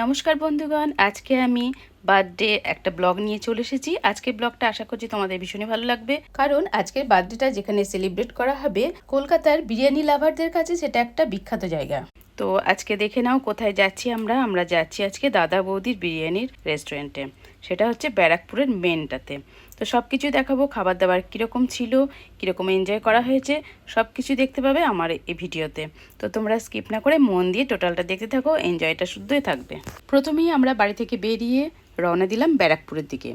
নমস্কার বন্ধুগণ, আজকে আমি বার্থডে একটা ব্লগ নিয়ে চলে এসেছি। আজকের ব্লগটা আশা করছি তোমাদের ভীষণই ভালো লাগবে। কারণ আজকের বার্থডেটা যেখানে সেলিব্রেট করা হবে, কলকাতার বিরিয়ানি লাভারদের কাছে সেটা একটা বিখ্যাত জায়গা। তো আজকে দেখে নাও কোথায় যাচ্ছি আমরা। আমরা যাচ্ছি আজকে দাদা বৌদির বিরিয়ানির রেস্টুরেন্টে সেটা হচ্ছে ব্যারাকপুরের মেনটাতে। তো সব কিছু দেখাবো খাবার দাবার কীরকম ছিল, কীরকম এনজয় করা হয়েছে সব কিছু দেখতে পাবে আমার এই ভিডিওতে। তো তোমরা স্কিপ না করে মন দিয়ে টোটালটা দেখতে থাকো এনজয়টা শুদ্ধই থাকবে। প্রথমেই আমরা বাড়ি থেকে বেরিয়ে রওনা দিলাম ব্যারাকপুরের দিকে।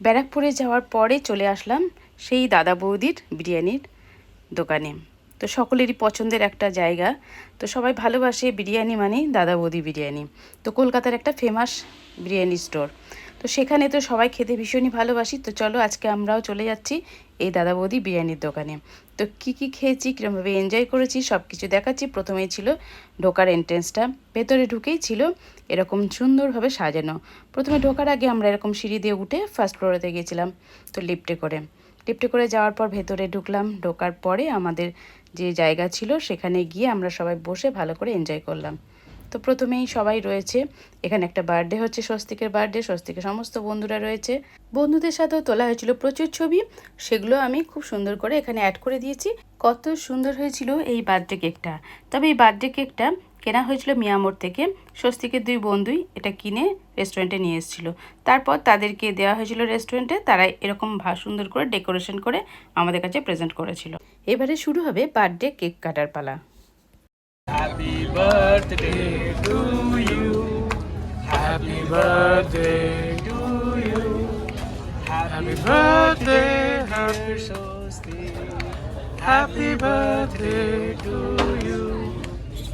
ব্যারাকপুরে যাওয়ার পরে চলে আসলাম সেই দাদা বৌদির বিরিয়ানির দোকানে। তো সকলেরই পছন্দের একটা জায়গা। তো সবাই ভালোবাসে বিরিয়ানি মানেই দাদা বৌদি বিরিয়ানি। তো কলকাতার একটা ফেমাস বিরিয়ানি স্টোর তো সেখানে তো সবাই খেতে ভীষণই ভালোবাসি। তো চলো আজকে আমরাও চলে যাচ্ছি এই দাদা বৌদি বিরিয়ানির দোকানে। তো কি কি খেয়েছি কীরকমভাবে এনজয় করেছি সব কিছু দেখাচ্ছি। প্রথমেই ছিল ঢোকার এন্ট্রেন্সটা ভেতরে ঢুকেই ছিল এরকম সুন্দরভাবে সাজানো। প্রথমে ঢোকার আগে আমরা এরকম সিঁড়ি দিয়ে উঠে ফার্স্ট ফ্লোরেতে গিয়েছিলাম, তো লিফটে করে। লিফটে করে যাওয়ার পর ভেতরে ঢুকলাম, ঢোকার পরে আমাদের যে জায়গা ছিল সেখানে গিয়ে আমরা সবাই বসে ভালো করে এনজয় করলাম। তো প্রথমেই সবাই রয়েছে। এখানে একটা বার্থডে হচ্ছে, স্বস্তিকের বার্থডে স্বস্তিকের সমস্ত বন্ধুরা রয়েছে। বন্ধুদের সাথেও তোলা হয়েছিল প্রচুর ছবি, সেগুলো আমি খুব সুন্দর করে এখানে অ্যাড করে দিয়েছি। কত সুন্দর হয়েছিল এই বার্থডে কেকটা তবে এই বার্থডে কেকটা কেনা হয়েছিল মিয়ামোর থেকে। স্বস্তিকের দুই বন্ধুই এটা কিনে রেস্টুরেন্টে নিয়ে এসেছিল। তারপর তাদেরকে দেওয়া হয়েছিল রেস্টুরেন্টে তারা এরকম সুন্দর করে ডেকোরেশন করে আমাদের কাছে প্রেজেন্ট করেছিল। এবারে শুরু হবে বার্থডে কেক কাটার পালা। Happy birthday to you. Happy birthday to you. Happy birthday, happy Shosti. Happy birthday to you.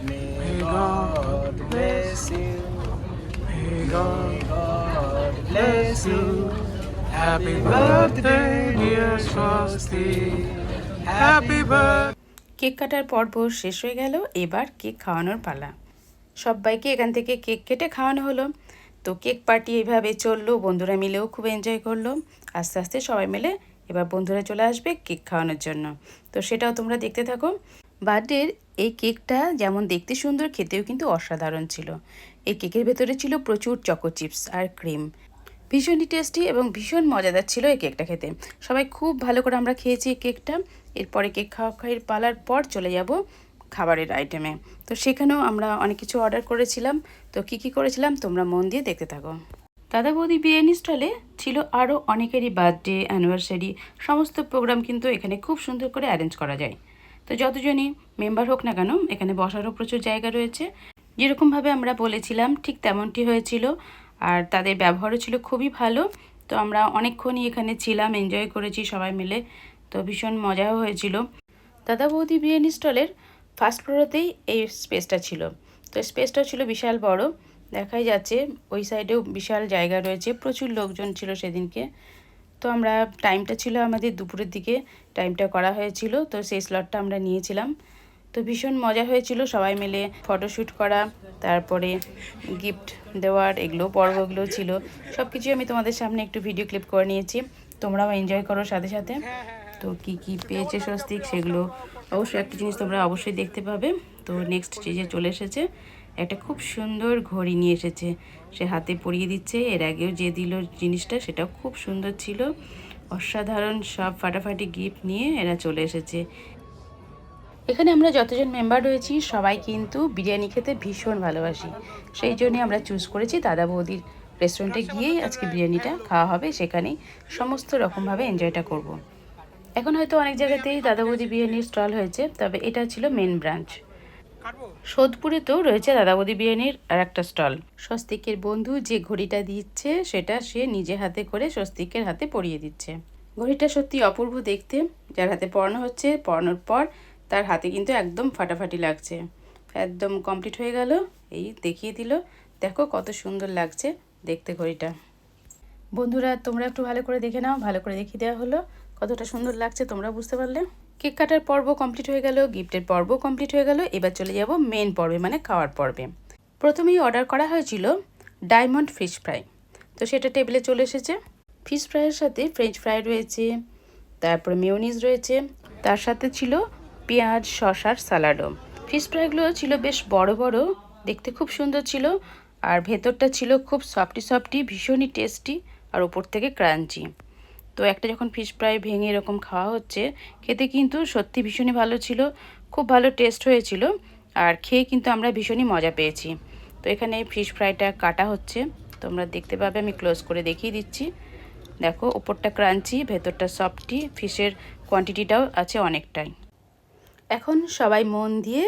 May God bless you. May God bless you. Happy birthday, dear Shosti. Happy birthday. Cake কাটার পর্ব শেষ হয়ে গেল, এবার cake খাওয়ানোর পালা। সবাইকে এখান থেকে কেক কেটে খাওয়ানো হলো। তো কেক পার্টি এইভাবে চলল, বন্ধুরা মিলেও খুব এনজয় করল। আস্তে আস্তে সবাই মিলে এবার বন্ধুরা চলে আসবে কেক খাওয়ানোর জন্য। তো সেটাও তোমরা দেখতে থাকো। বার্থডের এই কেকটা যেমন দেখতে সুন্দর, খেতেও কিন্তু অসাধারণ ছিল। এই কেকের ভেতরে ছিল প্রচুর চকো চিপস আর ক্রিম ভীষণই টেস্টি এবং ভীষণ মজাদার ছিল এই কেকটা খেতে। সবাই খুব ভালো করে আমরা খেয়েছি এই কেকটা এরপরে কেক খাওয়া খাওয়ার পালার পর চলে যাব খাবারের আইটেমে তো সেখানেও আমরা অনেক কিছু অর্ডার করেছিলাম। তো কি কি করেছিলাম তোমরা মন দিয়ে দেখতে থাকো। দাদা বৌদি বিরিয়ানি স্টলে ছিল আরও অনেকেরই বার্থডে অ্যানিভার্সারি সমস্ত প্রোগ্রাম কিন্তু এখানে খুব সুন্দর করে অ্যারেঞ্জ করা যায়। তো যতজনই মেম্বার হোক না কেন, এখানে বসারও প্রচুর জায়গা রয়েছে। যেরকমভাবে আমরা বলেছিলাম, ঠিক তেমনটি হয়েছিল। আর তাদের ব্যবহারও ছিল খুবই ভালো। তো আমরা অনেকক্ষণই এখানে ছিলাম এনজয় করেছি সবাই মিলে। তো ভীষণ মজাও হয়েছিল। দাদা বৌদি বিরিয়ানি স্টলের ফার্স্ট ফ্লোরেতেই এই স্পেসটা ছিল। তো স্পেসটাও ছিল বিশাল বড়। দেখাই যাচ্ছে, ওই সাইডেও বিশাল জায়গা রয়েছে। প্রচুর লোকজন ছিল সেদিনকে। তো আমরা টাইমটা ছিল আমাদের দুপুরের দিকে। টাইমটা করা হয়েছিল। তো সেই স্লটটা আমরা নিয়েছিলাম। তো ভীষণ মজা হয়েছিল সবাই মিলে ফটোশ্যুট করা, তারপরে গিফট দেওয়ার এগুলো, পর্বগুলো ছিল। সব কিছুই আমি তোমাদের সামনে একটু ভিডিও ক্লিপ করে নিয়েছি। তোমরাও এনজয় করো সাথে সাথে। তো কি কি পেয়েছে স্বস্তিক সেগুলো অবশ্যই একটা জিনিস তোমরা অবশ্যই দেখতে পাবে। তো নেক্সট স্টেজে চলে এসেছে। একটা খুব সুন্দর ঘড়ি নিয়ে এসেছে। সে হাতে পরিয়ে দিচ্ছে, এর আগেও যে দিল জিনিসটা সেটাও খুব সুন্দর ছিল। অসাধারণ সব ফাটাফাটি গিফট নিয়ে এরা চলে এসেছে। এখানে আমরা যতজন মেম্বার রয়েছি, সবাই কিন্তু বিরিয়ানি খেতে ভীষণ ভালোবাসি। সেই জন্যে আমরা চুজ করেছি দাদা বৌদির রেস্টুরেন্টে গিয়েই আজকে বিরিয়ানিটা খাওয়া হবে, সেখানেই সমস্ত রকমভাবে এনজয়টা করব। এখন হয়তো অনেক জায়গাতেই দাদা বৌদি বিরিয়ানির স্টল হয়েছে, তবে এটা ছিল মেন ব্রাঞ্চ সোদপুরেতেও রয়েছে দাদা বৌদি বিরিয়ানির আর একটা স্টল স্বস্তিকের বন্ধু যে ঘড়িটা দিচ্ছে, সেটা সে নিজে হাতে করে স্বস্তিকের হাতে পরিয়ে দিচ্ছে। ঘড়িটা সত্যি অপূর্ব দেখতে। যার হাতে পরানো হচ্ছে, পরানোর পর তার হাতে কিন্তু একদম ফাটাফাটি লাগছে। একদম কমপ্লিট হয়ে গেল, এই দেখিয়ে দিল। দেখো কত সুন্দর লাগছে দেখতে ঘড়িটা। বন্ধুরা, তোমরা একটু ভালো করে দেখে নাও, ভালো করে দেখিয়ে দেওয়া হলো কতটা সুন্দর লাগছে তোমরা বুঝতে পারলে। কেক কাটার পর্ব কমপ্লিট হয়ে গেল, গিফটের পর্ব কমপ্লিট হয়ে গেল, এবার চলে যাব মেন পর্বে মানে খাওয়ার পর্বে। প্রথমেই অর্ডার করা হয়েছিল ডায়মন্ড ফিশ ফ্রাই তো সেটা টেবিলে চলে এসেছে। ফিশ ফ্রাইয়ের সাথে ফ্রেঞ্চ ফ্রাই রয়েছে, তারপরে মেয়োনিজ রয়েছে, তার সাথে ছিল পেঁয়াজ, শশার সালাডও ফিশ ফ্রাইগুলো ছিল বেশ বড় বড়, দেখতে খুব সুন্দর ছিল আর ভেতরটা ছিল খুব সফটি সফটি ভীষণই টেস্টি আর ওপর থেকে ক্রাঞ্চি তো একটা যখন ফিশ ফ্রাই ভেঙে এরকম খাওয়া হচ্ছে, খেতে কিন্তু সত্যি ভীষণই ভালো ছিল, খুব ভালো টেস্ট হয়েছিল আর খেয়ে কিন্তু আমরা ভীষণই মজা পেয়েছি। তো এখানে ফিশ ফ্রাইটা কাটা হচ্ছে, তোমরা দেখতে পাবে, আমি ক্লোজ করে দেখিয়ে দিচ্ছি। দেখো ওপরটা ক্রাঞ্চি ভেতরটা সফটি ফিশের কোয়ান্টিটিটাও আছে অনেকটাই। এখন সবাই মন দিয়ে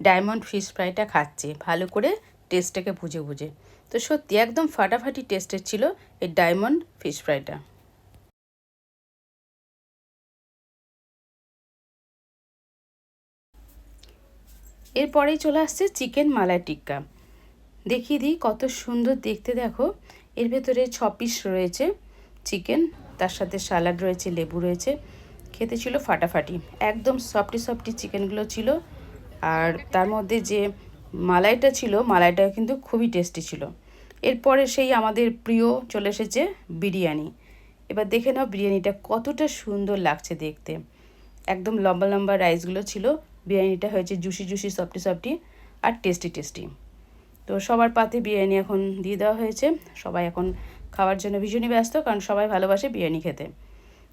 ডায়মন্ড ফিশ ফ্রাইটা খাচ্ছে, ভালো করে টেস্টটাকে বুঝে বুঝে। তো সত্যি একদম ফাটাফাটি টেস্টের ছিল এই ডায়মন্ড ফিশ ফ্রাইটা। এরপরেই চলে আসছে চিকেন মালাই টিক্কা। দেখিয়ে দিই কত সুন্দর দেখতে দেখো। এর ভেতরে ছ পিস রয়েছে চিকেন, তার সাথে সালাড রয়েছে, লেবু রয়েছে। খেতে ছিল ফাটাফাটি। একদম সফটি সফটি চিকেনগুলো ছিল। আর তার মধ্যে যে মালাইটা ছিল, মালাইটা কিন্তু খুবই টেস্টি ছিল। এরপরে সেই আমাদের প্রিয় চলে এসেছে বিরিয়ানি। এবার দেখে নাও বিরিয়ানিটা কতটা সুন্দর লাগছে দেখতে। একদম লম্বা লম্বা রাইসগুলো ছিল। বিরিয়ানিটা হয়েছে জুসি জুসি, সফটি সফটি আর টেস্টি টেস্টি। তো সবার পাতে বিরিয়ানি এখন দিয়ে দেওয়া হয়েছে। সবাই এখন খাওয়ার জন্য ভীষণই ব্যস্ত, কারণ সবাই ভালোবাসে বিরিয়ানি খেতে।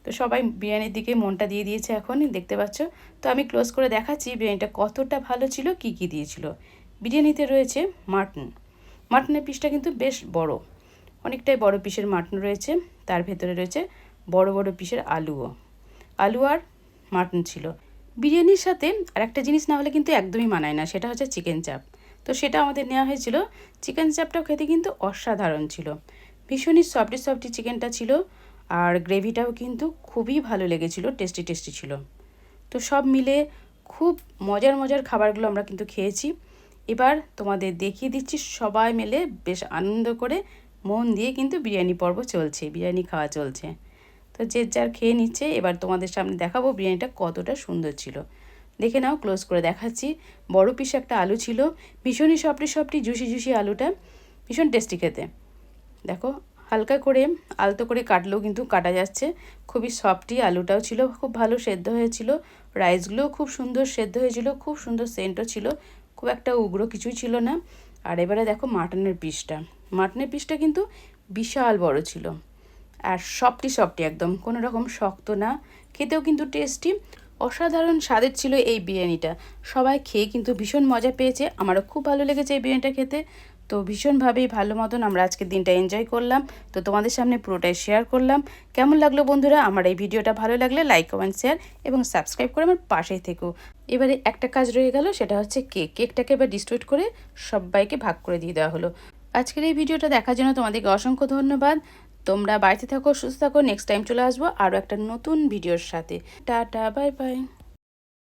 তো সবাই বিরিয়ানির দিকে মনটা দিয়ে দিয়েছে এখন, দেখতে পাচ্ছ? তো আমি ক্লোজ করে দেখাচ্ছি বিরিয়ানিটা কতটা ভালো ছিল, কি কি দিয়েছিল। বিরিয়ানিতে রয়েছে মাটন। মাটনের পিসটা কিন্তু বেশ বড়। অনেকটাই বড় পিসের মাটন রয়েছে। তার ভেতরে রয়েছে বড় বড় পিসের আলুও। আলু আর মাটন ছিল। বিরিয়ানির সাথে আর একটা জিনিস না হলে কিন্তু একদমই মানায় না, সেটা হচ্ছে চিকেন চাপ তো সেটা আমাদের নেওয়া হয়েছিল। চিকেন চাপটাও খেতে কিন্তু অসাধারণ ছিল। ভীষণই সফটি সফটি চিকেনটা ছিল। আর গ্রেভিটাও কিন্তু খুবই ভালো লেগেছিল, টেস্টি টেস্টি ছিল। তো সব মিলে খুব মজার মজার খাবারগুলো আমরা কিন্তু খেয়েছি। এবার তোমাদের দেখিয়ে দিচ্ছি সবাই মিলে বেশ আনন্দ করে মন দিয়ে কিন্তু বিরিয়ানি পর্ব চলছে, বিরিয়ানি খাওয়া চলছে। তো যে যার খেয়ে নিচ্ছে, এবার তোমাদের সামনে দেখাবো বিরিয়ানিটা কতটা সুন্দর ছিল। দেখে নাও, ক্লোজ করে দেখাচ্ছি। বড় পিস একটা আলু ছিল, ভীষণই সফটি সফটি জুসি জুসি আলুটা, ভীষণ টেস্টি খেতে। দেখো হালকা করে আলতো করে কাটলেও কিন্তু কাটা যাচ্ছে। খুবই সফটি আলুটাও ছিল, খুব ভালো সেদ্ধ হয়েছিল। রাইসগুলোও খুব সুন্দর সেদ্ধ হয়েছিল, খুব সুন্দর সেন্টও ছিল, খুব একটা উগ্র কিছুই ছিল না। আর এবারে দেখো মাটনের পিসটা। মাটনের পিসটা কিন্তু বিশাল বড় ছিল। আর সফটি সফটি একদম, কোনো রকম শক্ত না। খেতেও কিন্তু টেস্টি। অসাধারণ স্বাদের ছিল এই বিরিয়ানিটা। সবাই খেয়ে কিন্তু ভীষণ মজা পেয়েছে। আমারও খুব ভালো লেগেছে এই বিরিয়ানিটা খেতে। তো ভীষণভাবেই ভালো মতন আমরা আজকের দিনটা এনজয় করলাম। তো তোমাদের সামনে পুরোটাই শেয়ার করলাম। কেমন লাগল বন্ধুরা? আমার এই ভিডিওটা ভালো লাগলে লাইক কমেন্ট শেয়ার এবং সাবস্ক্রাইব করে আমার পাশেই থেকো। এবারে একটা কাজ রয়ে গেল, সেটা হচ্ছে কেক কেকটাকে এবার ডিস্ট্রিবিউট করে সবাইকে ভাগ করে দিয়ে দেওয়া হলো। আজকের এই ভিডিওটা দেখার জন্য তোমাদেরকে অসংখ্য ধন্যবাদ। তোমরা বাড়িতে থাকো, সুস্থ থাকো। নেক্সট টাইম চলে আসব আরও একটা নতুন ভিডিওর সাথে। Tata bye bye